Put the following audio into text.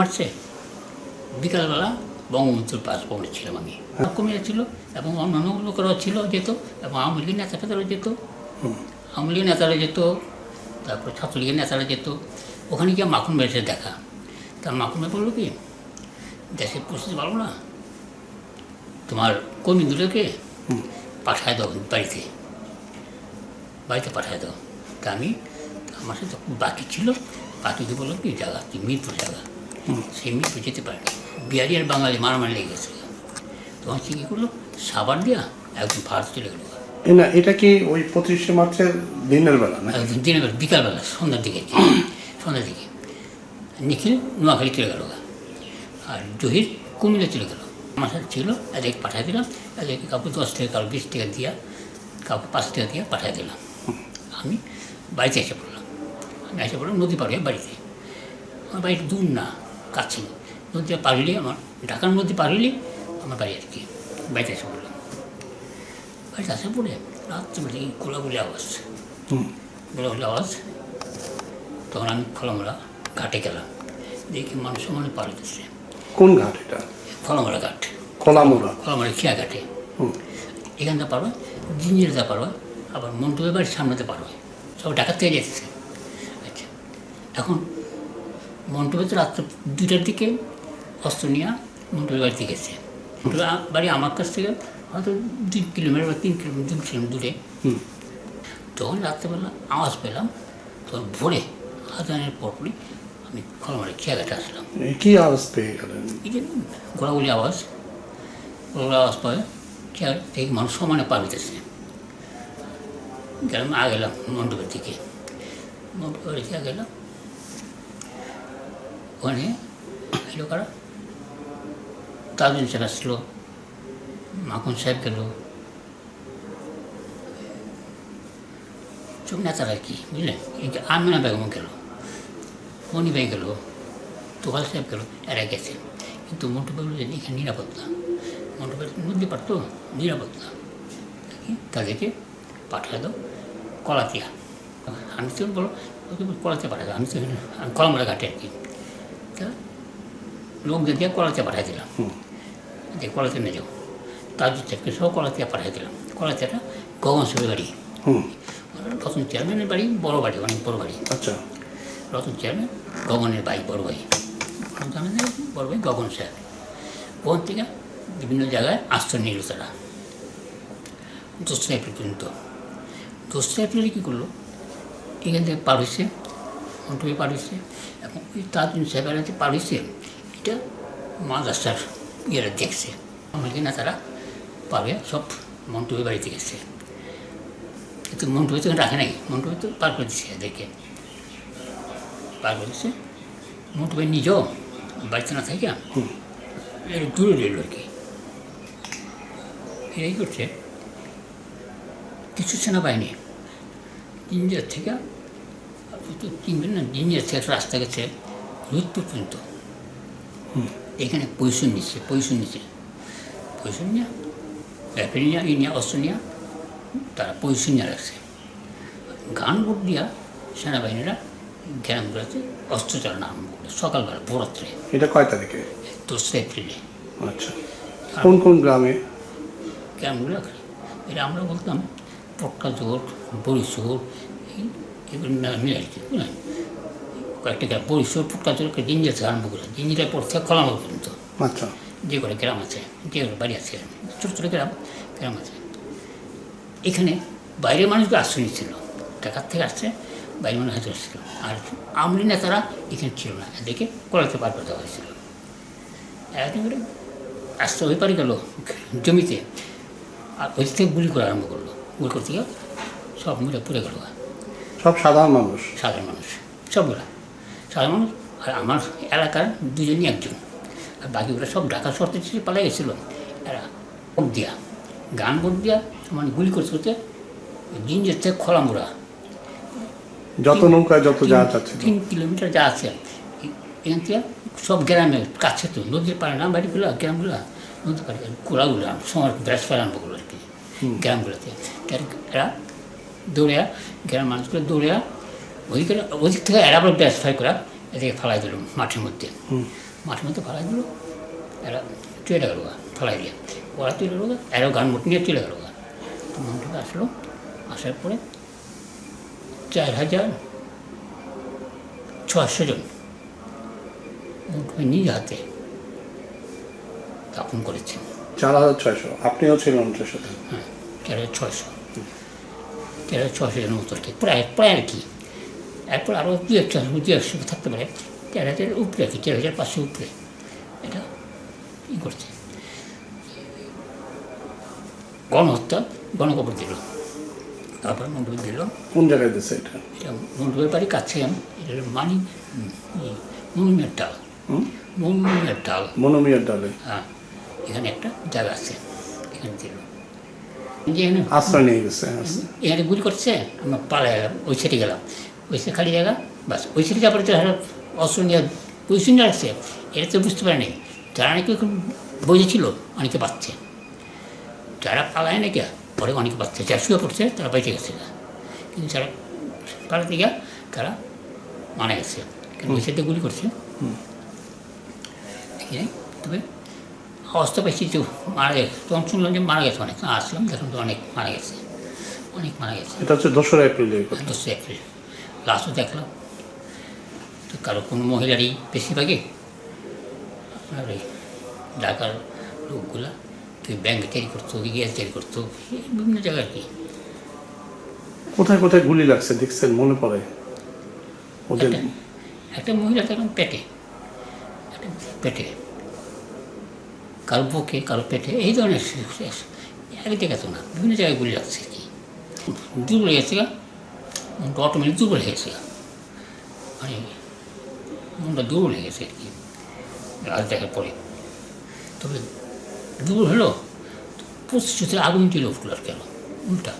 মার্চে বিকালবেলা বঙ্গবন্ধুর বাসভবনে ছিলাম আমি। কমিয়া ছিল এবং অন্যান্য লোকেরাও ছিল যেত এবং আওয়ামী লীগের নেতা ফেতারা যেত। আওয়ামী লীগের নেতারা যেত তারপর ছাত্রলীগের নেতারা যেত। ওখানে গিয়ে মাখন বেড়েছে দেখা। তার মাখন ভাই বলল কি দেশের পরিস্থিতি ভালো না? তোমার কর্মী দুটোকে পাঠায় দাও বাড়িতে। বাড়িতে পাঠায় দাও। তা আমি আমার সাথে খুব বাকি ছিল। বাকিকে বলল কি জায়গা কি মিরপুর জায়গা সেই মিরপুর যেতে পারেনি বিহারি আর বাঙালি মারামারি লেগে গেছে। তখন সে কী করল? সাবার দিয়া একদম ভারত চলে গেলো। না এটা কি ওই পঁচিশে মার্চের দিনের বেলা না একদম দিনের বেলা বিকালবেলা সন্ধ্যার দিকে সন্ধ্যার দিকে। নিখিল নোয়াখালী চলে গেল আর জহির কুমিল্লা চলে গেল। আমার সাথে ছিল এদেরকে পাঠিয়ে দিলাম। এদেরকে কাউকে দশ টাকা কারও বিশ টাকা দিয়া কাউকে পাঁচ টাকা দিয়ে পাঠিয়ে দিলাম। আমি বাড়িতে এসে পড়লাম। আমি এসে পড়লাম নদী পাড়ে বাড়িতে। আমার বাড়িটা দূর না। কাছে নদীটা পারিলে আমার ঢাকার নদী পারিলে আমার বাড়ি আর কি বাড়িতে এসে পড়লাম। বাড়িতে আসে পড়ে রাত্রিবেলা গোলাগুলি আওয়াজ। হুম। গোলাগুলি আওয়াজ। তখন আমি খোলামোড়া ঘাটে গেলাম। দেখি মানুষ মানে পার হতেছে কোন ঘাট এটা? খোলামোড়া ঘাট। খোলামোড়া। খোলামোড়া খেয়া ঘাটে। হুম। এখানটা পারো জিঞ্জিরতে পারো আবার মন্টুয়ের বাড়ির সামনেতে পারো সব ঢাকার থেকে যেতেছে আচ্ছা এখন মন্টুবে তো রাত্র দুটার দিকে অস্ত্র নিয়ে মন্টুয়ের বাড়িতে গেছে। বাড়ি আমার কাছ থেকে হয়তো দুই কিলোমিটার বা তিন কিলোমিটার দু কিলোমিটার দূরে। হুম। তখন রাত্রেবেলা আওয়াজ পেলাম তখন ভোরে আজানের পরপরই আমি খলমারে খেয়াঘাটে আসলাম। কি আওয়াজ পেয়ে গেলেন? গোলাগুলি আওয়াজ গোলাগুলি আওয়াজ পায় খেয়াঘাট থেকে মানুষ সমানে পার হইতেছে। গেলাম আগে গেলাম মণ্ডপের দিকে। মণ্ডপের দিকে গেলাম ওখানে এলো কারা? তাজুল সাহেব আসলো মাখন সাহেব গেল। সব নেতারা কি বুঝলেন আমিনা বেগম গেল মণি ভাই গেল, তোহাল সাহেব গেল, এরা গেছে। কিন্তু মন্টু বাবু এখানে নিরাপত্তা। মন্টু বাবু নদী পারতো, নিরাপত্তা। দেখি তাদেরকে পাঠিয়ে দাও, কলাতিয়া। আমি তো বলো কলাতে দাও আমি তো কলমরা ঘাটে আর কি। লোকদের দিয়ে কলাতে পাঠিয়ে দিলাম। যে কলাতে নিয়ে যাও। তার থেকে সব কলাতিয়া পাঠিয়ে দিলাম কলাতিয়াটা গগন সাহেবের বাড়ি রতন চেয়ারম্যানের বাড়ি বড় বাড়ি অনেক বড় বাড়ি। আচ্ছা। রতন চেয়ারম্যান গগনের ভাই বড় ভাই। বড় ভাই গগন সাহেব ওখান থেকে বিভিন্ন জায়গায় আশ্রয় নিল তারা। দোসরা এপ্রিল পর্যন্ত। দোসরা এপ্রিলে কী করল? এখান থেকে পার হয়েছে মন্টুয়ে পার হয়েছে। এবং ওই তাজুন সাহেবের পার হয়েছে। এটা মাদ্রাসার ইয়েরা দেখছে। আমাকে না তারা পাবে সব মন্টুয়ে বাড়িতে গেছে। কিন্তু মন্টুয়ে তো রাখে নাই। মন্টুয়ে তো পার করে দিচ্ছে এদেরকে। পার করে দিচ্ছে। মন্টুয়ে নিজেও বাড়িতে না থাকে। দূরে রইল আর কি। এই করছে। কিছু সেনাবাহিনী। জিঞ্জার থেকে আপনি তো চিনবেন না জিঞ্জার থেকে রাস্তা গেছে রুদপুর পর্যন্ত এখানে পজিশন নিচ্ছে পজিশন নিচ্ছে। পজিশন নিয়ে র্যাপিড নিয়ে ই নিয়ে অস্ত্র নিয়ে তারা পজিশন নিয়ে রাখছে। গান ভোট দিয়া সেনাবাহিনীরা গ্রামগুলোতে অস্ত্র চালানো আরম্ভ করে সকালবেলা ভোরাত্রে। এটা কয় তারিখে? দোসরা এপ্রিলে। আচ্ছা। কোন কোন গ্রামে? গ্রামগুলো এটা আমরা বলতাম পটকা জোর বরিশোর এই এগুলো না- মিলে আর কি কয়েকটা পটকা জোর জিঞ্জির থেকে আরম্ভ করে জিঞ্জিরের পর থেকে খোলামা পর্যন্ত যে করে গ্রাম আছে যে করে বাড়ি আছে ছোটো ছোটো গ্রাম গ্রাম আছে এখানে বাইরের মানুষকে আশ্রয় নিচ্ছিল ঢাকার থেকে আসছে বাইরের মানুষ হাতে আসছিল আর আমলি নেতারা এখানে ছিল না এদেরকে কলাতে পার করে দেওয়া হয়েছিল একদিন করে আসতে হয়ে পারে গেল জমিতে আর ওই থেকে গুলি করা আরম্ভ করল গুলি করতে গিয়ে সব মিলে পুড়ে গেল সব সাধারণ মানুষ সাধারণ মানুষ সবগুলা মানুষ আর আমার এলাকার দুজনই একজন। আর বাকিগুলো সব ঢাকা শহর থেকে পালাই গেছিল। এরা ভোট দিয়া গান ভোট দিয়া মানে গুলি করতে করতে জিঞ্জের থেকে খোলামোড়া। যত নৌকা যত জাহাজ আছে তিন কিলোমিটার যা আছে এখান থেকে সব গ্রামে কাছে তো নদীর পাড়ে না বাড়িগুলো গ্রামগুলো নদীর পাড়ে কোলাগুলো সময় ব্রাশ পাড়ে আরম্ভ করল আর কি গ্রামগুলোতে। এরা দৌড়ে গ্রামের মানুষগুলো দৌড়ে ওইখানে ওদিক থেকে এরা আবার ব্যাস ফাই করা এদিকে ফেলাই দিল মাঠের মধ্যে। মাঠের মধ্যে ফালাই দিল এরা চলে গেল ফালাই দিয়ে। ওরা চলে গেল এরাও গান মোট নিয়ে চলে গেল তো মন্ত্রীটা আসলো আসার পরে চার হাজার ছশো জন নিজ হাতে দাপন করেছেন। চার হাজার ছয়শো আপনিও ছিলেন হ্যাঁ চার হাজার ছশো চার হাজার ছশো জনের মতো প্রায় প্রায় আর কি। এরপর আরও দু একশো দু একশো থাকতে পারে। চার হাজারের উপরে আর কি চার হাজার পাঁচশো উপরে। এটা ই করছে? গণহত্যা গণকবর দিল। তারপর মন্ডল দিল। কোন জায়গায় দিচ্ছে এটা? এটা মন্ডলের বাড়ি কাছে এটা মানি মনুমের ডাল। হুম? মনুমের ডাল। মনোমিয়ার ডালে। হ্যাঁ এখানে একটা জায়গা আছে এখানে দিল। আশ্রয় নিয়ে গেছে আচ্ছা। এখানে গুলি করছে আমরা পালাই গেলাম ওই সাইডে গেলাম। ওই সাইড খালি জায়গা? বাস। ওই সাইডে যাওয়ার পরে তো অস্ত্র নিয়ে পজিশন রাখছে এটা তো বুঝতে পারেনি। যারা নাকি এখন বুঝেছিল অনেকে পাচ্ছে যারা পালায় নাকি পরে অনেকে পাচ্ছে যারা শুয়ে পড়ছে তারা বেঁচে গেছে। কিন্তু যারা পালাতে গিয়া তারা মারা গেছে। কারণ ওই সাইডে গুলি করছে। ঠিক আছে তবে অবস্থা পেয়েছি যে মারা গেছে তখন শুনলাম যে মারা গেছে অনেক। আসলাম দেখলাম তো অনেক মারা গেছে। অনেক মারা গেছে। এটা হচ্ছে দোসরা এপ্রিলে কথা। এপ্রিল। লাস্টও দেখলাম তো কারও কোনো মহিলারই বেশিরভাগই আপনার ওই ঢাকার লোকগুলা কেউ ব্যাংক তৈরি করতো গ্যাস তৈরি করতো বিভিন্ন জায়গায় আর কি। কোথায় কোথায় গুলি লাগছে দেখছেন মনে পড়ে? ওদের একটা মহিলা দেখলাম পেটে। একটা পেটে। কারও বুকে কারও পেটে এই ধরনের এক জায়গা তো না। বিভিন্ন জায়গায় গুলি লাগছে আর কি। দুর্বল হয়ে গেছে মনটা অটোমেটিক দুর্বল হয়ে গেছে গা মানে মনটা দুর্বল হয়ে গেছে আর কি। আজ দেখার পরে। তবে দুর্বল হলো প্রস্তুতির আগুন ছিল ফুলার কেন উল্টা।